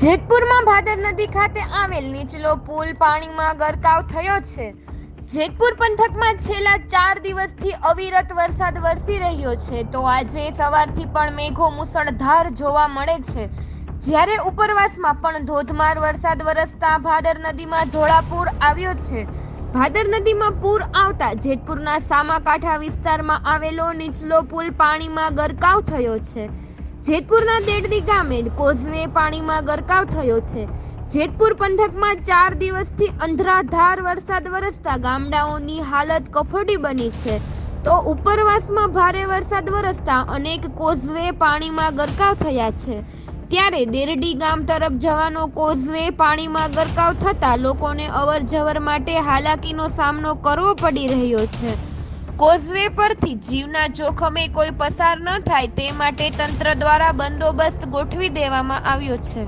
જેતપુરમાં ભાદર નદી ખાતે આવેલ નીચલો પુલ પાણીમાં ગરકાવ થયો છે. જેતપુર પંથકમાં છેલ્લા ચાર દિવસથી અવિરત વરસાદ વરસી રહ્યો છે તો આજે સવારથી પણ મેઘો મુસળધાર જોવા મળે છે. જ્યારે ઉપરવાસમાં પણ ધોધમાર વરસાદ વરસતા ભાદર નદીમાં ધોળાપુર આવ્યો છે. ભાદર નદીમાં પૂર આવતા જેતપુરના સામાકાંઠા વિસ્તારમાં આવેલો નીચલો પુલ પાણીમાં ગરકાવ થયો છે. જેતપુરના દેડડી ગામે કોઝવે પાણીમાં ગરકાવ થયો છે. જેતપુર પંથકમાં ચાર દિવસથી અંધરાધાર વરસાદ વરસતા ગામડાઓની હાલત કફોડી બની છે. તો ઉપરવાસમાં ભારે વરસાદ વરસતા અનેક કોઝવે પાણીમાં ગરકાવ થયા છે. ત્યારે દેરડી ગામ તરફ જવાનો કોઝવે પાણીમાં ગરકાવ થતા લોકોને અવર જવર માટે હાલાકીનો સામનો કરવો પડી રહ્યો છે. કોઝવે પરથી જીવના જોખમે કોઈ પસાર ન થાય તે માટે તંત્ર દ્વારા બંદોબસ્ત ગોઠવી દેવામાં આવ્યો છે.